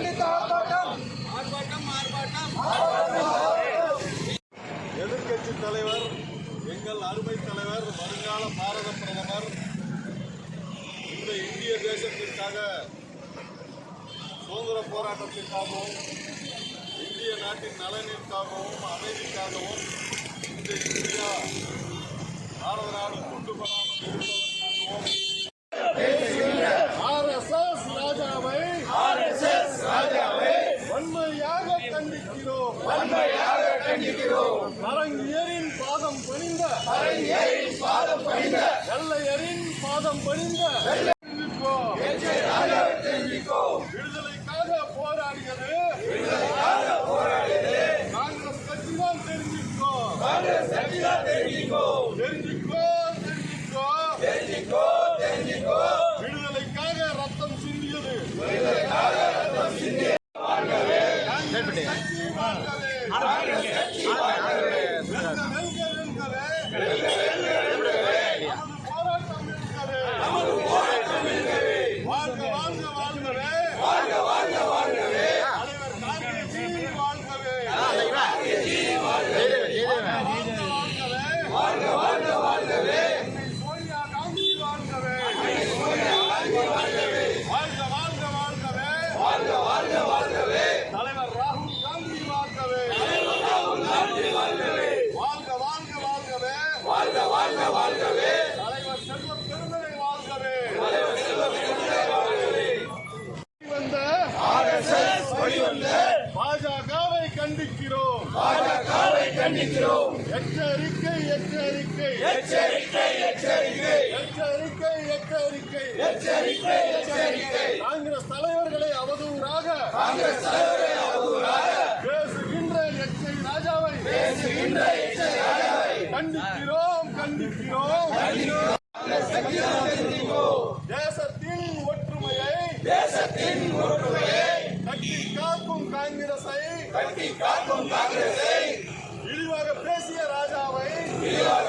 ஆர்ப்பாட்டம் ஆர்ப்பாட்டம் எதிர்கட்சி தலைவர் எங்கள் அருமை தலைவர் வருங்கால பாரத பிரதமர் இந்த இந்திய தேசத்திற்காக சுதந்திர போராட்டத்திற்காகவும் இந்திய நாட்டின் நலனிற்காகவும் அமைதிக்காகவும் இந்த இந்தியா பாரத நாடு கொண்டு வராமல் இருப்பது கண்டிக்கிறோம் வன்மையாக கண்டிக்கிறோம் அரங்கியரின் பாதம் பணிந்த பாதம் பணிந்த வெள்ளையரின் பாதம் பணிந்த விடுதலைக்காக போராடியது. விடுதலைக்காக போராடியது காங்கிரஸ் கட்சி தான் தெரிஞ்சுக்கோ காங்கிரஸ் கட்சிதான் தெரிஞ்சுக்கோ. தெரிஞ்சுக்கோ. வெல்க வெல்க வெல்க பாஜகவை கண்டிக்கிறோம் எச்சரிக்கை எச்சரிக்கை எச்சரிக்கை எச்சரிக்கை எச்சரிக்கை எச்சரிக்கை எச்சரிக்கை எச்சரிக்கை காங்கிரஸ் தலைவர்களை அவதூறாக காங்கிரஸ் தலைவரை அவதூறாக பேசுகின்ற எச்சை ராஜாவை பேசுகின்ற எச்சை ராஜாவை கண்டிக்கிறோம் கண்டிக்கிறோம் காங்கிரஸ் தேசத்தின் ஒற்றுமையை தேசத்தின் ஒற்றுமையை கட்டி காக்கும் காங்கிரஸை. இழிவாக பேசிய ராஜாவை இழிவாக